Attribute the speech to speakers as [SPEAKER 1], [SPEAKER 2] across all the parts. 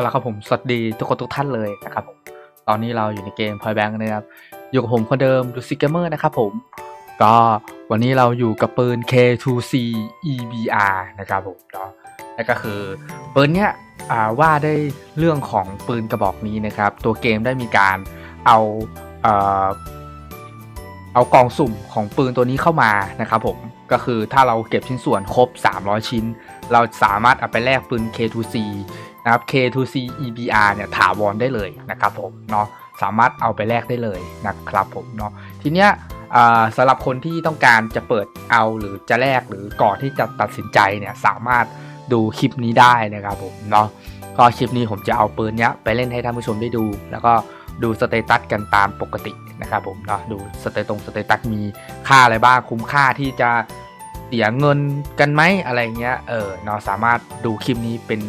[SPEAKER 1] เอาละครับผม สวัสดีทุกคนทุกท่านเลยนะครับผม ตอนนี้เราอยู่ในเกม Point Bank นะครับ อยู่กับผมคนเดิมดูซิกเกอร์นะครับผม ก็วันนี้เราอยู่กับปืน K2C EBR นะครับผมเนาะนั่นก็คือปืนเนี้ยว่าได้เรื่องของปืนกระบอกนี้นะครับ ตัวเกมได้มีการเอาเออเอากล่องสุ่มของปืนตัวนี้เข้ามานะครับผมก็คือถ้าเราเก็บชิ้นส่วนครบ 300 ชิ้น เราสามารถเอาไปแลกปืน K2C นะครับ K2C EBR เนี่ยถาวรได้เลยนะครับผมเนาะสามารถเอาไปแลกได้เลยนะครับผมเนาะทีเนี้ยอ่าสำหรับคนที่ต้องการจะเปิดเอาหรือจะแลกหรือก่อนที่จะตัดสินใจเนี่ยสามารถดูคลิปนี้ได้นะครับผมเนาะก็คลิปนี้ผมจะเอาปืนเนี้ยไปเล่นให้ท่านผู้ชมได้ดู แล้วก็ดูสเตตัสกันตามปกตินะครับผมเนาะดูสเตตรงสเตตัสมีค่าอะไรบ้างคุ้มค่าที่จะเสียเงินกันไหมอะไรเงี้ยเออเนาะสามารถดูคลิปนี้เป็น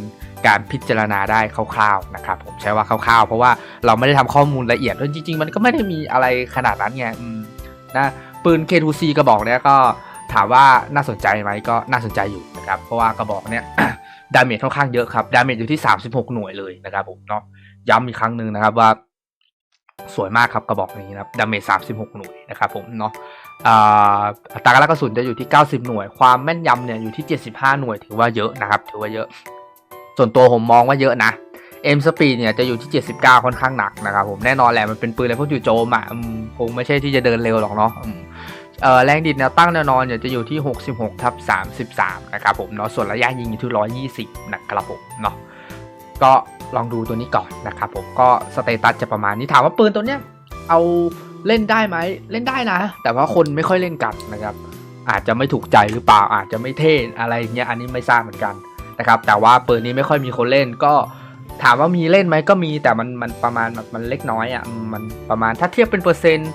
[SPEAKER 1] การพิจารณาได้คร่าวๆนะครับผมใช้ว่าคร่าวๆ เพราะว่าเราไม่ได้ทำข้อมูลละเอียดแล้วจริงๆ มันก็ไม่ได้มีอะไรขนาดนั้นไงนะปืน K2C กระบอกเนี้ยก็ถามว่าน่าสนใจไหมก็น่าสนใจอยู่นะครับเพราะว่ากระบอกเนี้ยดาเมจค่อนข้างเยอะครับดาเมจอยู่ที่ 36 หน่วยเลยนะครับผมเนาะย้ำอีกครั้งหนึ่งนะครับว่าสวยมากครับกระบอกนี้นะครับดาเมจ36 หน่วยนะครับผมเนาะอ่าอัตราการกระสุนจะอยู่ที่ 90 หน่วย ความแม่นยำเนี่ยอยู่ที่ 75 หน่วยถือว่าเยอะนะครับถือว่าเยอะ ส่วนตัวผมมองว่าเยอะนะเอ็มสปีดเนี่ยจะอยู่ที่ 79 ค่อนข้างหนักนะครับผมแน่นอนแหละมันเป็นปืนอะไรพวกจู่โจมอะคงไม่ใช่ที่จะเดินเร็วหรอกเนาะแรงดิดแนวตั้งแนวนอนเนี่ยจะอยู่ที่ 66ทับ33 นะครับผมเนาะส่วนระยะยิงอยู่ที่ 120 นะครับผมเนาะก็ลองดูตัวนี้ก่อนนะครับผมก็สเตตัสจะประมาณนี้ถามว่าปืนตัวเนี้ยเอาเล่นได้ไหมเล่นได้นะ แต่ว่าคนไม่ค่อยเล่นกันนะครับ อาจจะไม่ถูกใจหรือเปล่าอาจจะไม่เท่อะไรเงี้ยอันนี้ไม่ทราบเหมือนกัน นะครับแต่ว่าปืนนี้ไม่ค่อยมีคนเล่นก็ถามว่ามีเล่นไหมก็มีแต่มันมันประมาณมันเล็กน้อยอะมันประมาณถ้าเทียบเป็นเปอร์เซ็นต์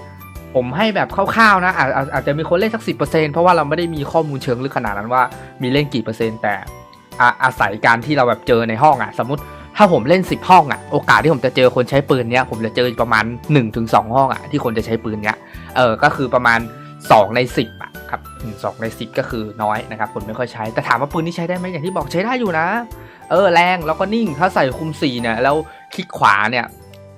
[SPEAKER 1] ผมให้แบบคร่าวๆนะอาจอาจอาจจะมีคนเล่นสักสิเพราะว่าเราไม่ได้มีข้อมูลเชิงลึกขนาดนั้นว่ามีเล่นกี่เปอร์เซ็นต์แต่อาอาศัยการที่เราแบบเจอในห้องอะสมมติถ้าผมเล่น 10 ห้องอะโอกาสที่ผมจะเจอคนใช้ปืนเนี้ยผมจะเจอประมาณ 1-2 ห้องอะที่คนจะใช้ปืนเนี้ยเออก็คือประมาณ 2 ใน 10อะครับ สองใน10ก็คือน้อยนะครับคนไม่ค่อยใช้ แต่ถามว่าปืนนี้ใช้ได้ไหมอย่างที่บอกใช้ได้อยู่นะ เออแรงแล้วก็นิ่งถ้าใส่คุมสี่เนี่ยแล้วคลิกขวาเนี่ย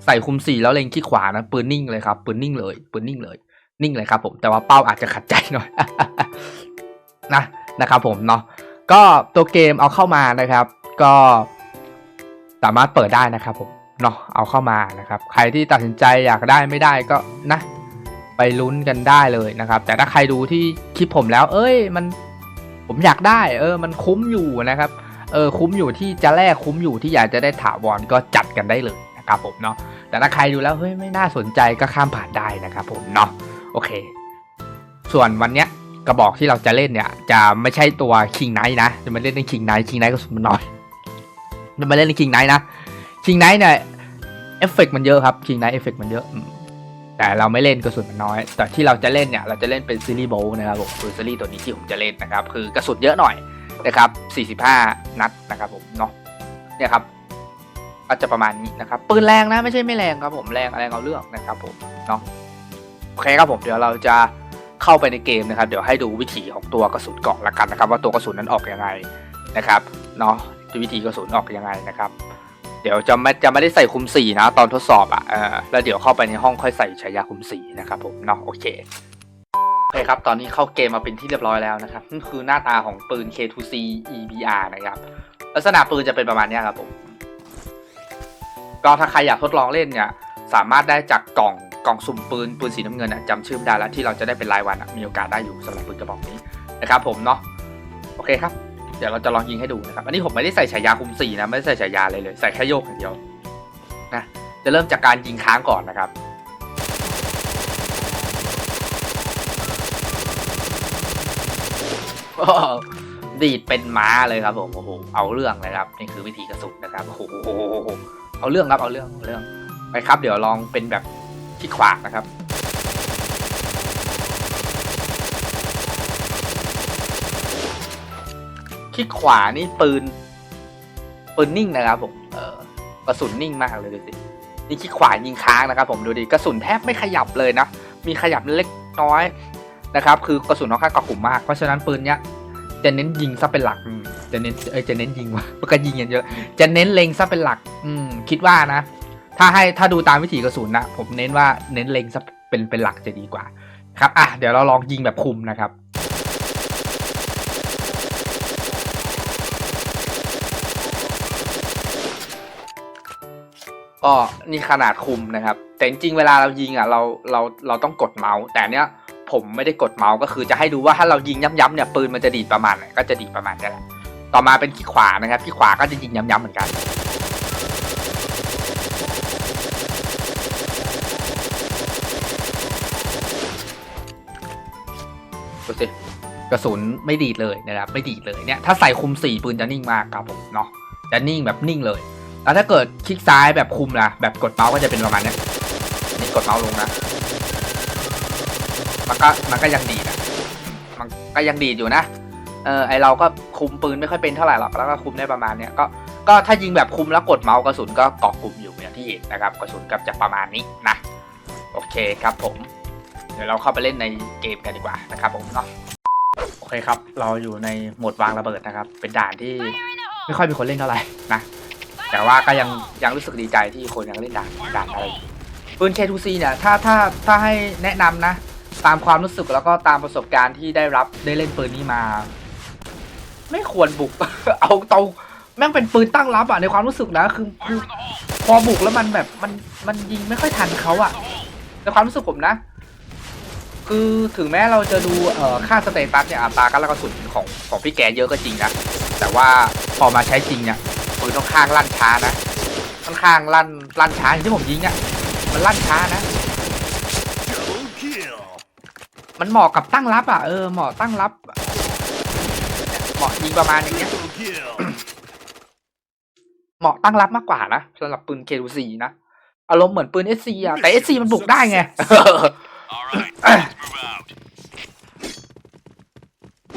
[SPEAKER 1] ใส่คุมสี่แล้วเล็งคลิกขวานะปืนนิ่งเลยครับปืนนิ่งเลยปืนนิ่งเลย นิ่งเลยครับผมแต่ว่าเป้าอาจจะขัดใจหน่อยนะนะครับผมเนาะก็ตัวเกมเอาเข้ามานะครับ ก็สามารถเปิดได้นะครับผมเนาะเอาเข้ามานะครับ ใครที่ตัดสินใจอยากได้ไม่ได้ก็นะ ไปลุ้นกันได้เลยนะครับ แต่ถ้าใครดูที่คลิปผมแล้ว เอ้ยมันผมอยากได้ เออ มันคุ้มอยู่นะครับ เออคุ้มอยู่ที่จะแลกคุ้มอยู่ที่อยากจะได้ถาวรก็จัดกันได้เลยนะครับผมเนาะแต่ถ้าใครดูแล้วเฮ้ยไม่น่าสนใจก็ข้ามผ่านได้นะครับผมเนาะโอเค ส่วนวันเนี้ยกระบอกที่เราจะเล่นเนี่ย จะไม่ใช่ตัว King Knight นะจะมาเล่นใน King Knight King Knight ก็สุดมันน้อยจะมาเล่นใน King Knight นะ King Knight เนี่ยเอฟเฟกมันเยอะครับ King Knight เอฟเฟกมันเยอะ แต่เราไม่เล่นกระสุนมันน้อย แต่ที่เราจะเล่นเนี่ยเราจะเล่นเป็นซีรีส์โบนะครับผมคือซีรีส์ตัวนี้ที่ผมจะเล่นนะครับ คือกระสุนเยอะหน่อยนะครับ 45 นัดนะครับผมเนาะเนี่ยครับก็จะประมาณนี้นะครับปืนแรงนะไม่ใช่ไม่แรงครับผมแรงอะไรเอาเรื่องนะครับผมเนาะโอเคครับผมเดี๋ยวเราจะเข้าไปในเกมนะครับ เดี๋ยวให้ดูวิธีของตัวกระสุนเก่อนละกันนะครับ ว่าตัวกระสุนนั้นออกยังไงนะครับเนาะวิธีกระสุนออกยังไงนะครับ เดี๋ยวจะไม่จะไม่ได้ใส่คุมสีนะ ตอนทดสอบอะอแล้วเดี๋ยวเข้าไปในห้องค่อยใส่ฉายาคุมสีนะครับผมเนาะโอเคโอเคครับตอนนี้เข้าเกมมาเป็นที่เรียบร้อยแล้วนะครับนี่คือหน้าตาของปืน K2C EBR นะครับลักษณะปืนจะเป็นประมาณนี้ครับผมก็ถ้าใครอยากทดลองเล่นเนี่ยสามารถได้จากกล่องกล่องสุ่มปืนปืนสีน้ำเงินอะจำชื่อไม่ได้แล้วที่เราจะได้เป็นรายวันมีโอกาสได้อยู่สำหรับปืนกระบอกนี้นะครับผมเนาะโอเคครับ เดี๋ยวเราจะลองยิงให้ดูนะครับ อันนี้ผมไม่ได้ใส่ฉายาคุมสีนะ ไม่ได้ใส่ฉายาเลยเลย ใส่แค่โยกอย่างเดียวนะ จะเริ่มจากการยิงค้างก่อนนะครับ ดีดเป็นม้าเลยครับผมโอ้โหเอาเรื่องเลยครับ นี่คือวิธีกระสุนนะครับโอ้โหเอาเรื่องครับเอาเรื่องเอาเรื่องไปครับ เดี๋ยวลองเป็นแบบที่ขวานะครับ ที่ขวานี่ปืน ปืนนิ่งนะครับผมเออกระสุนนิ่งมากเลยดูสินี่ที่ขวายิงค้างนะครับ ผมดูดิกระสุนแทบไม่ขยับเลยนะมีขยับเล็กน้อยนะครับ คือกระสุนค่อนข้างกระขุ่มมากเพราะฉะนั้นปืนเนี้ยจะเน้นยิงซะเป็นหลักจะเน้นเอ้ยจะเน้นยิงวะมันก็ยิงกันเยอะจะเน้นเล็งซะเป็นหลัก อืม คิดว่านะ ถ้าให้ถ้าดูตามวิถีกระสุนนะผมเน้นว่าเน้นเล็งซะเป็นเป็นหลักจะดีกว่า ครับอะเดี๋ยวเราลองยิงแบบคุมนะครับ ก็นี่ขนาดคุมนะครับ แต่จริงเวลาเรายิงอะเราเราเราต้องกดเมาส์ แต่เนี้ยผมไม่ได้กดเมาส์ก็คือจะให้ดูว่าถ้าเรายิงย้ำๆเนี่ยปืนมันจะดีดประมาณไหนก็จะดีดประมาณนี้แหละ ต่อมาเป็นขี้ขวานะครับขี้ขวาก็จะยิงย้ำๆเหมือนกันดูสิกระสุนไม่ดีดเลยนะครับไม่ดีดเลยเนี่ยถ้าใส่คุมสี่ปืนจะนิ่งมากครับผมเนาะจะนิ่งแบบนิ่งเลย แล้วถ้าเกิดคลิกซ้ายแบบคุมล่ะ แบบกดเมาส์ก็จะเป็นประมาณนี้นี่กดเมาส์ลงนะ มันก็มันก็ยังดีดอะมันก็ยังดีอยู่นะ เออไอเราก็คุมปืนไม่ค่อยเป็นเท่าไหร่หรอก แล้วก็คุมได้ประมาณเนี้ย ก็ ก็ถ้ายิงแบบคุมแล้วกดเมาส์กระสุนก็เกาะกลุ่มอยู่อย่างที่เห็นนะครับ กระสุนก็จะประมาณนี้นะ โอเคครับผม เดี๋ยวเราเข้าไปเล่นในเกมกันดีกว่านะครับผมเนาะ โอเคครับ เราอยู่ในโหมดวางระเบิดนะครับ เป็นด่านที่ไม่ค่อยมีคนเล่นเท่าไหร่นะ แต่ว่าก็ยังยังรู้สึกดีใจที่คนยังเล่นด่านด่านอะไรอยู่ปืน K2C เนี่ยถ้าถ้าถ้าให้แนะนำนะ ตามความรู้สึกแล้วก็ตามประสบการณ์ที่ได้รับได้เล่นปืนนี้มา ไม่ควรบุก เอาเตาแม่งเป็นปืนตั้งรับอะในความรู้สึกนะคือคือพอบุกแล้วมันแบบมันมันยิงไม่ค่อยทันเขาอะในความรู้สึกผมนะ คือถึงแม้เราจะดูเอ่อค่าสเตตัสเนี่ยอัตราการกระสุนของของพี่แกเยอะก็จริงนะแต่ว่าพอมาใช้จริงเนี่ย ปืนค่อนข้างลั่นช้านะค่อนข้างลั่นลั่นช้าอย่างที่ผมยิงอะมันลั่นช้านะ
[SPEAKER 2] Double kill.
[SPEAKER 1] มันเหมาะกับตั้งรับอะเออเหมาะตั้งรับเหมาะยิงประมาณอย่างเงี้ย
[SPEAKER 2] Triple kill.
[SPEAKER 1] เหมาะตั้งรับมากกว่านะสำหรับปืน K4 นะอารมณ์เหมือนปืน SC อะแต่ SC มันบุกได้ไง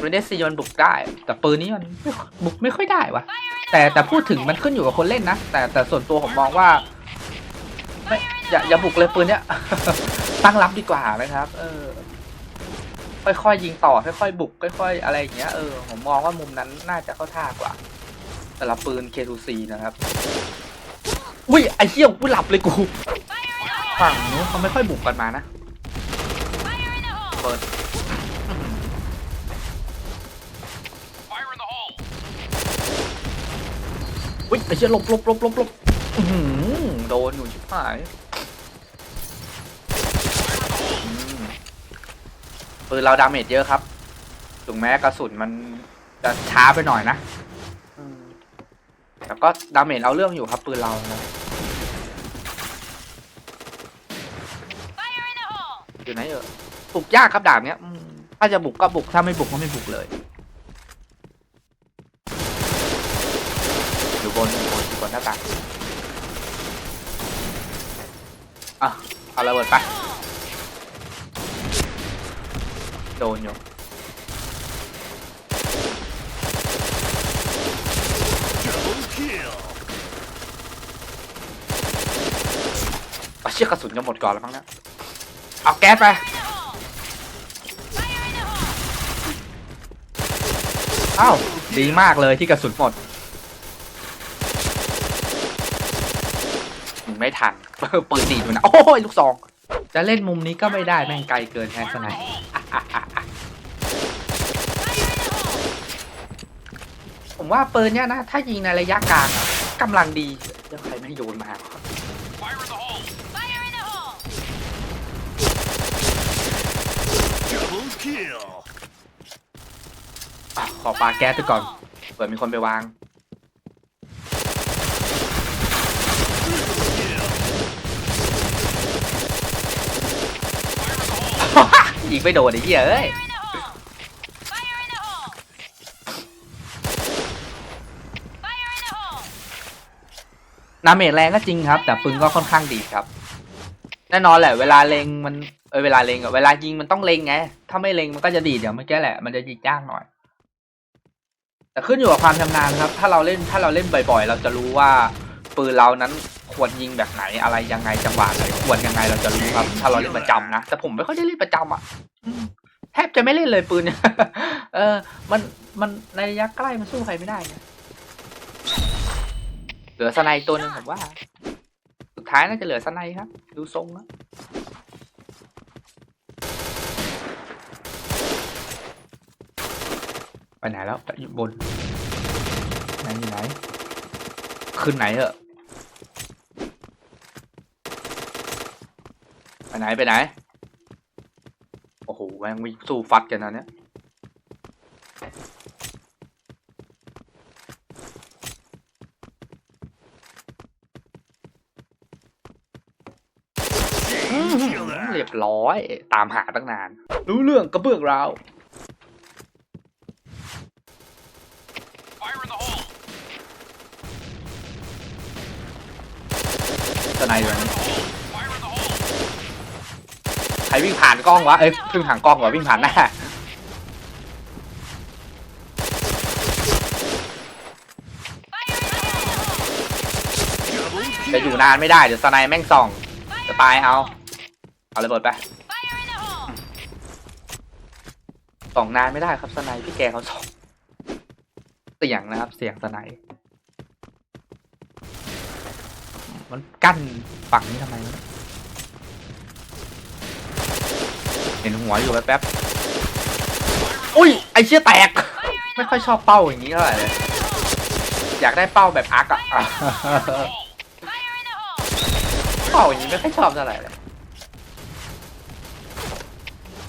[SPEAKER 2] All right, let's move out.
[SPEAKER 1] ปืน SC มันบุกได้ แต่ปืนนี้มันบุกไม่ค่อยได้วะแต่แต่พูดถึงมันขึ้นอยู่กับคนเล่นนะ แต่แต่ส่วนตัวผมมองว่าไม่อย่าอย่าบุกเลยปืนเนี้ย ตั้งรับดีกว่านะครับ เออ ค่อยๆยิงต่อค่อยๆบุกค่อยๆอะไรอย่างเงี้ยเออผมมองว่ามุมนั้นน่าจะเข้าท่ากว่าสำหรับปืน K2C นะครับอุ้ยไอ้เหี้ยกูหลับเลยกูฝั่งนู้นเขาไม่ค่อยบุกกันมานะเปิด
[SPEAKER 2] Fire in the hole.
[SPEAKER 1] อุ้ยไอ้เหี้ยหลบหลบหลบหลบหลบอื้อหือโดนอยู่ชิบหายอืมปืนเราดาเมจเยอะครับ ถึงแม้กระสุนมันจะช้าไปหน่อยนะอืมแต่ก็ดาเมจเอาเรื่องอยู่ครับปืนเรานะ อยู่ไหนเออบุกยากครับด่านเนี้ยอืมถ้าจะบุกก็บุก ถ้าไม่บุกก็ไม่บุกเลย อยู่บนอยู่บนอยู่บนหน้าต่างอะเอาระเบิดไปโดนอยู่เอาเชือกกระสุนจะหมดก่อนแล้วมั้งเนะเอาแก๊สไปอ้าวดีมากเลยที่กระสุนหมดยิงไม่ ทัน ปืนดีดอยู่นะโอ้ยลูกซอง จะเล่นมุมนี้ก็ไม่ได้แม่งไกลเกินแฮสไนป์ผมว่าปืนเนี้ยนะ ถ้ายิงในระยะกลางอะกำลังดียังใครไม่โยนมา
[SPEAKER 2] Fire in the hole. Double kill.
[SPEAKER 1] อะขอปาแก๊สไปก่อนเผื่อมีคนไปวาง ยิงไม่โดนไอ้เหี้ยเอ้ยนาเมจแรงก็จริงครับ แต่ปืนก็ค่อนข้างดีครับ แน่นอนแหละ เวลาเล็งมันเออเวลาเล็งอะเวลายิงมันต้องเล็งไง ถ้าไม่เล็งมันก็จะดีเดี๋ยวเมื่อกี้แหละ มันจะยิงยากหน่อย แต่ขึ้นอยู่กับความชำนาญครับ ถ้าเราเล่นถ้าเราเล่นบ่อย ๆ เราจะรู้ว่าปืนเรานั้น ควรยิงแบบไหนอะไรยังไงจังหวะไหนควรยังไงเราจะรู้ครับ ถ้าเราเล่นประจำนะแต่ผมไม่ค่อยได้เล่นประจำอะแทบจะไม่เล่นเลยปืนเนี่ยเออ มันมันในระยะใกล้มันสู้ใครไม่ได้ไงเหลือสไนตัวหนึ่งผมว่า สุดท้ายน่าจะเหลือสไนครับ ดูทรงแล้วไปไหนแล้วอยู่บนไหนอยู่ไหน ขึ้นไหนเหอะ ไปไหนไปไหน โอ้โหแม่งมีสู้ฟัดกันนะเนี่ย
[SPEAKER 2] Chain killer.
[SPEAKER 1] เรียบร้อย ตามหาตั้งนาน รู้เรื่องกระเบื้องราว
[SPEAKER 2] Fire in the hole.
[SPEAKER 1] สไนด์เลย
[SPEAKER 2] Fire in the hole.
[SPEAKER 1] ใครวิ่งผ่านกล้องวะเอ้ยวิ่งผ่านกล้องวะวิ่งผ่านหน้าจะอยู่นานไม่ได้ เดี๋ยวสไนแม่งส่อง จะตายเอา เอาระเบิดไปส่องนานไม่ได้ครับสไนพี่แกเขาส่องเสียงนะครับ เสียงสไนมันกั้นฝั่งนี้ทำไมวะ เห็นหัวอยู่แป๊บๆอุ้ย ไอเชี่ยแตก ไม่ค่อยชอบเป้าอย่างนี้เท่าไหร่เลยอยากได้เป้าแบบอาร์กอะเป้าอย่างนี้ไม่ค่อยชอบเท่าไหร่เลย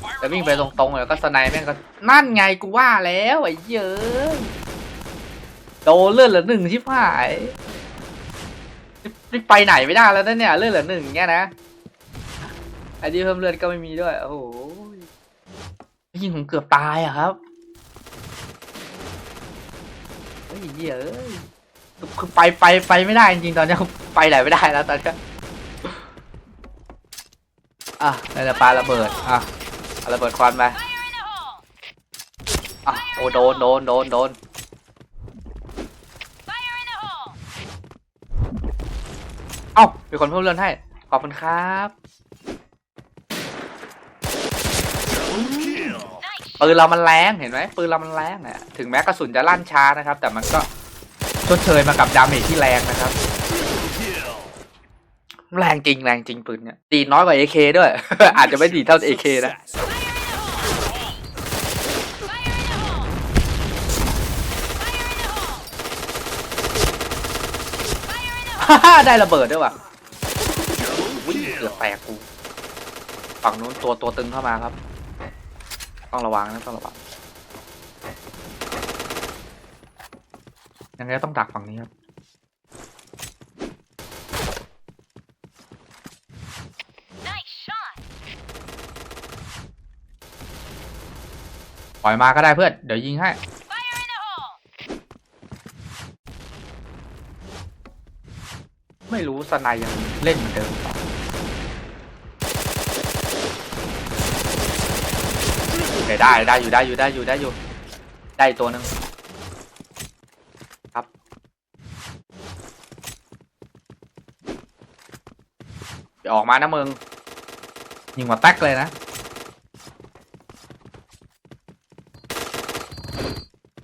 [SPEAKER 2] Fire
[SPEAKER 1] แต่
[SPEAKER 2] in
[SPEAKER 1] วิ่ง
[SPEAKER 2] the
[SPEAKER 1] ไป
[SPEAKER 2] hole.
[SPEAKER 1] ตรงๆเลยก็สไนด์แม่งก็นั่นไงกูว่าแล้วไอ้เย้ยโดนเลื่อนเหลือหนึ่งชิบหายนี่ไปไหนไม่ได้แล้วนะเนี่ยเลื่อนเหลือหนึ่งเงี้ยนะไอ้ที่เพิ่มเลือดก็ไม่มีด้วยโอ้โห ยิงผมเกือบตายอะครับเฮ้ยเหี้ยเอ้ยคือไปไปไปไม่ได้จริงๆตอนนี้ไปไหนไม่ได้แล้วตอนนี้อะในแต่ปลาระเบิดอะเอาระเบิดควันไปอะโอ้โดนโดนโดนโดนเอ้ามีคนเพิ่มเรือนให้ขอบคุณครับ
[SPEAKER 2] Double kill.
[SPEAKER 1] ปืนเรามันแรงเห็นไหมปืนเรามันแรงอะถึงแม้กระสุนจะลั่นช้านะครับ แต่มันก็ชดเชยมากับดาเมจที่แรงนะครับ แรงจริงแรงจริงปืนเนี่ยดีน้อยกว่า AK ด้วย อาจจะไม่ดีเท่า AK นะ
[SPEAKER 2] Success.
[SPEAKER 1] ได้ระเบิดด้วยว่ะเกือบแตกกู ฝั่งนู้นตัวตัวตึงเข้ามาครับ ต้องระวังนะต้องระวังยังไงก็ต้องดักฝั่งนี้ครับปล่อยมาก็ได้เพื่อน เดี๋ยวยิงให้ ไม่รู้สนายยังเล่นเหมือนเดิมหรือเปล่าโอเคได้ได้อยู่ได้อยู่ได้อยู่ได้อยู่ ได้ตัวหนึ่งครับอย่าออกมานะมึง ยิงหัวแตกเลยนะ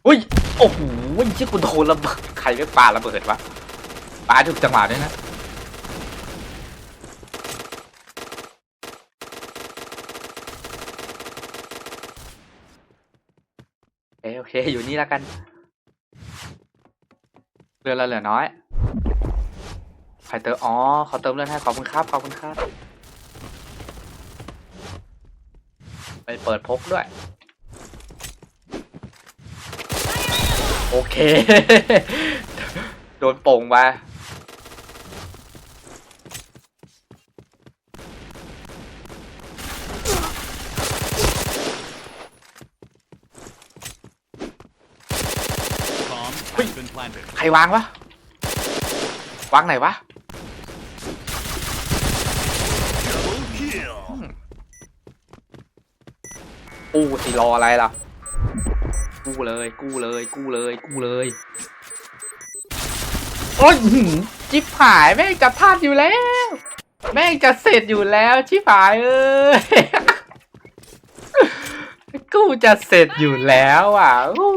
[SPEAKER 1] อุ้ย โอ้โหชื่อกูโดนระเบิด ใครไม่ปาระเบิดวะปาถูกจังหวะด้วยนะ โอเคอเค อยู่นี่แล้วกัน เรือเราเหลือน้อยใครเติม อ๋อเขาเติมเลือดให้ ขอบคุณครับ ขอบคุณครับ ไปเปิดพกด้วย โอเค โดนโป่งมา
[SPEAKER 2] Bomb has been planted.
[SPEAKER 1] ใครวางวะ วางไหนวะ
[SPEAKER 2] Double kill.
[SPEAKER 1] กู้สิรออะไรล่ะ กู้เลย กู้เลย กู้เลย กู้เลย โอ้ยหืมจิบหาย แม่งจะพลาดอยู่แล้ว แม่งจะเสร็จอยู่แล้ว ชิบหายเอ้ย กูจะเสร็จอยู่แล้วอะอู้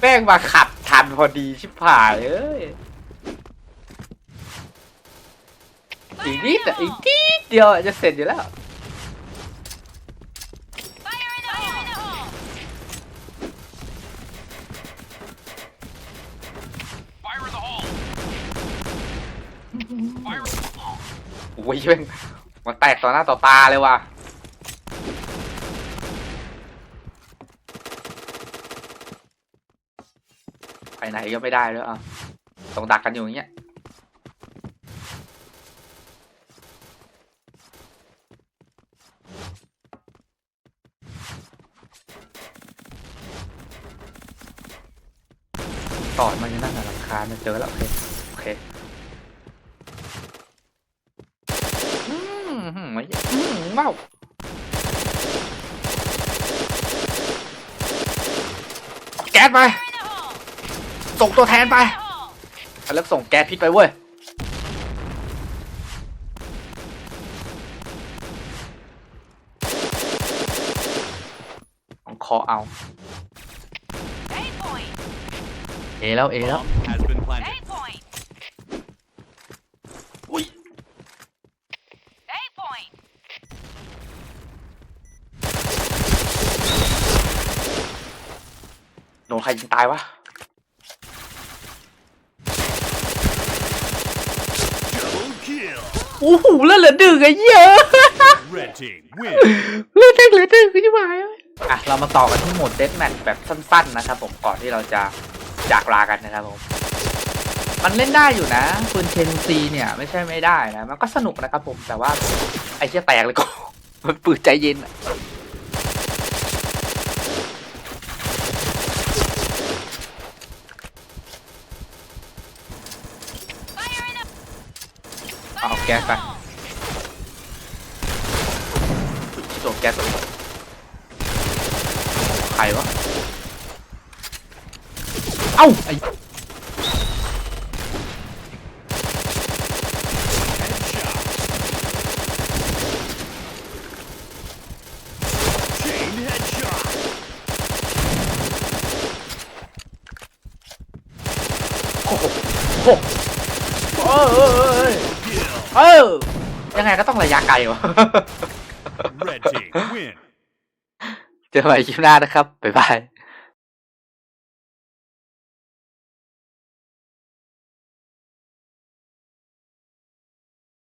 [SPEAKER 1] แม่งมาขัดทันพอดีชิบหายเอ้ยอีกนิดอะอีกนิดเดียวอะจะเสร็จอยู่แล้ว
[SPEAKER 3] Fire in the hole! in the hole!
[SPEAKER 2] Fire in the hole! Fire
[SPEAKER 1] โอ้ยแม่งมันแตกต่อหน้าต่อตาเลยว่ะ ไหนก็ไม่ได้ด้วยอะต้องดักกันอยู่อย่างเงี้ยต่อมันยังนั่งหลังคาเนี่ยเจอแล้วโอเคโอเคอืมหืมอืมเมาแก๊สไป ส่งตัวแทนไป
[SPEAKER 3] In the hole!
[SPEAKER 1] แล้วส่งแก๊สพิษไปเว้ยต้องเคาะเอา
[SPEAKER 3] Eight point!
[SPEAKER 1] เอแล้ว เอแล้ว
[SPEAKER 2] bomb has been planted.
[SPEAKER 3] Eight point!
[SPEAKER 1] อุ้ย
[SPEAKER 3] Eight point!
[SPEAKER 1] โดนใครยิงตายวะ
[SPEAKER 2] Double kill.
[SPEAKER 1] โอ้โหแล้วเหลือดึงไอ้เหี้ย
[SPEAKER 2] Red team win.
[SPEAKER 1] เลือดแดงเหลือดึงคือที่หมายอะเรามาต่อกันที่โหมดเดสแมทแบบสั้นๆนะครับผมก่อนที่เราจะจากลากันนะครับผมมันเล่นได้อยู่นะปืนเชนซีเนี่ยไม่ใช่ไม่ได้นะ มันก็สนุกนะครับผมแต่ว่าไอ้เชี่ยแตกเลยก็มันปืนใจเย็นอะ
[SPEAKER 3] Fire in the
[SPEAKER 1] เอา แก๊สไปโดนแก๊สไปใครวะ เอ้าไอ้
[SPEAKER 2] Headshot. Chain headshot.
[SPEAKER 1] โอ้โหโอ้โหเออเออเออ
[SPEAKER 2] Kill.
[SPEAKER 1] เอ อยังไงก็ต้องระยะไกลวะ
[SPEAKER 2] Red team win.
[SPEAKER 1] เจอกันใหม่คลิปหน้านะครับ บ๊ายบาย